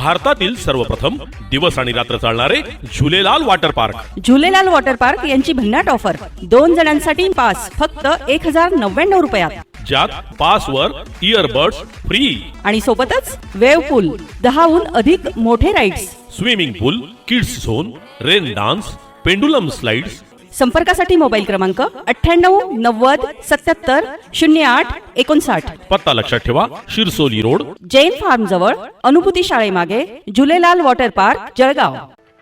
भारतातील सर्वप्रथम दिवस आणि रात्र चालणारे Jhulelal water park. Jhulelal water park यांची भन्नाट ऑफर. दोन जणांसाठी पास फक्त एक हजार नव्याण्णव रुपयात. ज्यात पासवर इयरबड्स फ्री आणि सोबतच वेव पूल दहाहून अधिक मोठे rides swimming pool kids zone rain dance pendulum slides संपर्कासाठी मोबाईल क्रमांक अठ्ठ्याण्णव नव्वद सत्याहत्तर शून्य आठ एकोणसाठ. पत्ता लक्षात ठेवा शिरसोली रोड. जैन फार्म जवळ अनुभूती शाळेमागे झुलेलाल वॉटर पार्क जळगाव.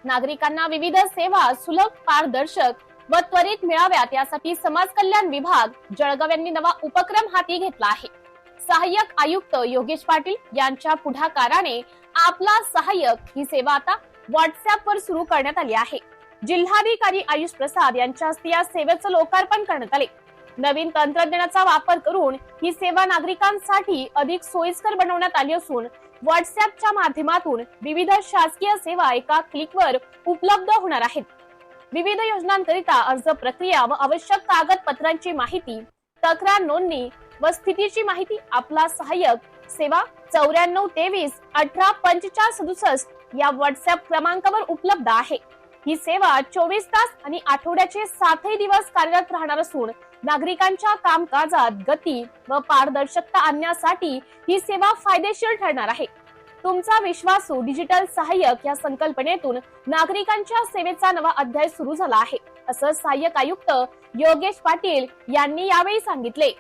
नागरिकांना विविध सेवा सुलभ पारदर्शक व त्वरित मिळाव्यात यासाठी समाज कल्याण विभाग जळगाव यांनी नवा उपक्रम हाती घेतला आहे. सहाय्यक आयुक्त योगेश पाटील यांच्या पुढाकाराने आपला सहाय्यक ही सेवा आता व्हॉट्सअप वर सुरू करण्यात आली आहे. जिल्हाधिकारी आयुष प्रसाद यांच्या हस्ते या सेवेचं लोकार्पण करण्यात आले. नवीन तंत्रज्ञानाचा वापर करून ही सेवा नागरिकांसाठी अधिक सोयीस्कर बनवण्यात आली असून व्हॉट्सअपच्या माध्यमातून विविध शासकीय सेवा एका क्लिकवर उपलब्ध होणार आहेत. विविध योजनांकरिता अर्ज प्रक्रिया व आवश्यक कागदपत्रांची माहिती तक्रार नोंदणी व स्थितीची माहिती आपला सहाय्यक सेवा चौऱ्याण्णव तेवीस अठरा पंचेचाळीस सदुसष्ट या व्हॉट्सअप क्रमांकावर उपलब्ध आहे. ही सेवा चोवीस तास आणि आठवड्याचे सातही दिवस कार्यरत राहणार असून नागरिकांच्या कामकाजात गती व पारदर्शकता आणण्यासाठी ही सेवा फायदेशीर ठरणार आहे. तुमचा विश्वासू डिजिटल सहाय्यक या संकल्पनेतून नागरिकांच्या सेवेचा नवा अध्याय सुरू झाला आहे असं सहाय्यक आयुक्त योगेश पाटील यांनी यावेळी सांगितले.